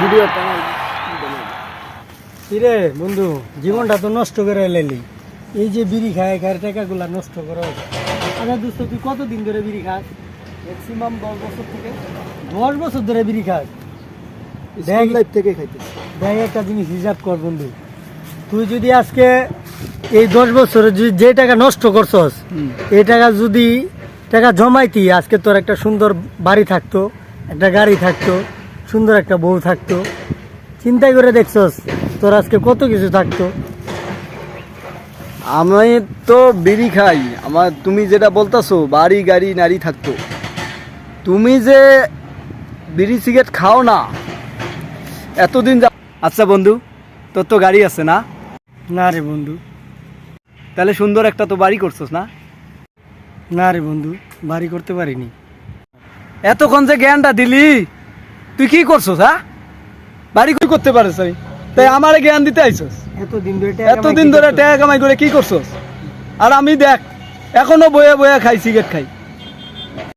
Video কিরে বন্ধু জীবনটা তো নষ্ট করে লাইলি এই যে বিড়ি খায় খায় টাকাগুলা নষ্ট করো। আচ্ছা দোস্ত তুই কতদিন ধরে বিড়ি খাস? ম্যাক্সিমাম দশ বছর থেকে। দশ বছর ধরে বিড়ি খাস? স্কুল লাইফ থেকে খাইতেছি। দেখ একটা জিনিস হিসাব কর বন্ধু। তুই যদি আজকে এই দশ বছরে যদি যে টাকা নষ্ট করছস এই টাকা যদি টাকা জমাইতি আজকে তোর একটা সুন্দর বাড়ি থাকতো একটা গাড়ি থাকতো সুন্দর একটা বউ থাকতো। চিন্তা করে দেখছস তোর আজকে কত কিছু থাকতো। আমি তো বিড়ি খাই আমার তুমি যেটা বলতাছো বাড়ি গাড়ি নারী থাকতো। তুমি যে বিড়ি সিগারেট খাও না এতদিন যা আচ্ছা বন্ধু তোর তো গাড়ি আছে না? না রে বন্ধু। তাহলে সুন্দর একটা তো বাড়ি করছস না? না রে বন্ধু বাড়ি করতে পারিনি। এতক্ষণ যে জ্ঞানটা দিলি তুই কি করছস হ্যাঁ? বাড়ি কই করতে পারিস আমি তাই আমার জ্ঞান দিতে আইছস? এতদিন ধরে টাকা ধরে কামাই করে কি করছস? আর আমি দেখ এখনও বয়ে বয়ে খাই সিগারেট খাই।